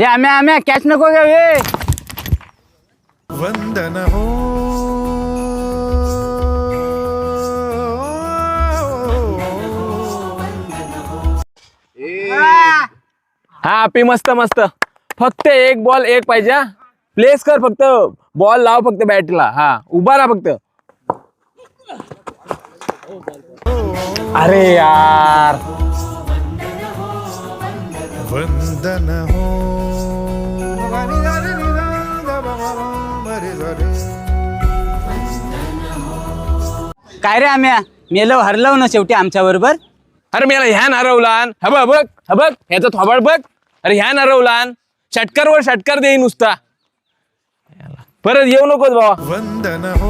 हे आम्ही आम्ही कॅच नको घेऊ हे वंदन हो. हा पी मस्त मस्त. फक्त एक बॉल एक पाहिजे हा. प्लेस कर फक्त. बॉल लाव फक्त बॅटला हा उभा राहा फक्त. अरे यार. वंदन हो। काय रे आम्ही मेलो हरलो ना शेवटी आमच्या बरोबर? अरे मी याला ह्यान हरवलान हा बघ हा बघ ह्याचा थोबाड बघ. अरे ह्यान हरवलान षटकार वर षटकार देई नुसता. परत येऊ नकोस बाबा वंदन हो।